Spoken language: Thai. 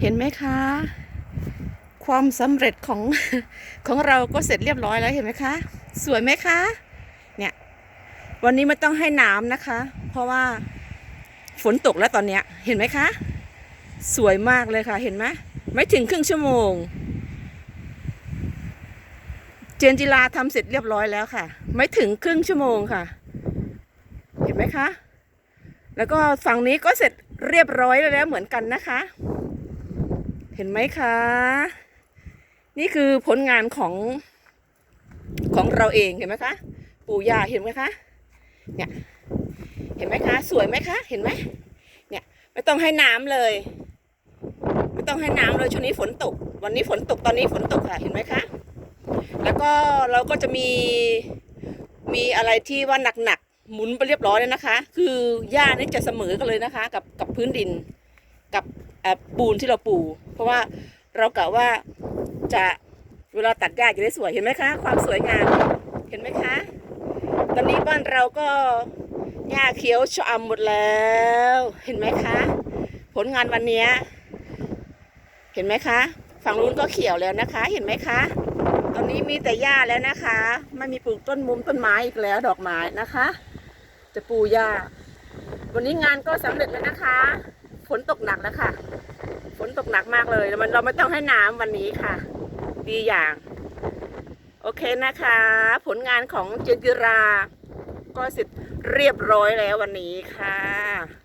เห็นไหมคะ ความสำเร็จของของเราก็เสร็จเรียบร้อยแล้วเห็นไหมคะ สวยไหมคะเนี่ยวันนี้ไม่ต้องให้น้ำนะคะ เพราะว่าฝนตกแล้วตอนเนี้ยเห็นไหมคะ สวยมากเลยค่ะ เห็นไหมไม่ถึงครึ่งชั่วโมง เจนจิลาทำเสร็จเรียบร้อยแล้วค่ะ ไม่ถึงครึ่งชั่วโมงค่ะ เห็นไหมคะ แล้วก็ฝั่งนี้ก็เสร็จเรียบร้อยแล้วเหมือนกันนะคะ ห็นไหมคะ นี่คือผลงานของของเราเองเห็นไหมคะปู่ย่าเห็นไหมคะเนี่ยเห็นไหมคะสวยไหมคะ เห็นไหมเนี่ยไม่ต้องให้น้ำเลย ไม่ต้องให้น้ำเลยช่วงนี้ฝนตก วันนี้ฝนตกตอนนี้ฝนตกค่ะเห็นไหมคะแล้วก็เราก็จะมีมีอะไรที่ว่าหนักๆหมุนไปเรียบร้อยแล้วนะคะ คือหญ้านี่จะเสมอกันเลยนะคะ กับกับพื้นดิน กับปูนที่เราปู ราะว่าเรากะว่าจะเวลาตัดหญ้าจะได้สวยเห็นไหมคะ ความสวยงามเห็นไหมคะ ตอนนี้บ้านเราก็หญ้าเขียวชอมหมดแล้ว เห็นไหมคะ ผลงานวันนี้เห็นไหมคะ ฝั่งนู้นก็เขียวแล้วนะคะ เห็นไหมคะ ตอนนี้มีแต่หญ้าแล้วนะคะไม่มีปลูกต้นมุมต้นไม้อีกแล้วดอกไม้นะคะ จะปลูหญ้าวันนี้งานก็สำเร็จแล้วนะคะ ฝนตกหนักแล้วค่ะ ฝนตกหนักมากเลยมันเราไม่ต้องให้น้ำวันนี้ค่ะ ดีอย่าง โอเคนะคะ ผลงานของเจนจิรา ก็เสร็จเรียบร้อยแล้ววันนี้ค่ะ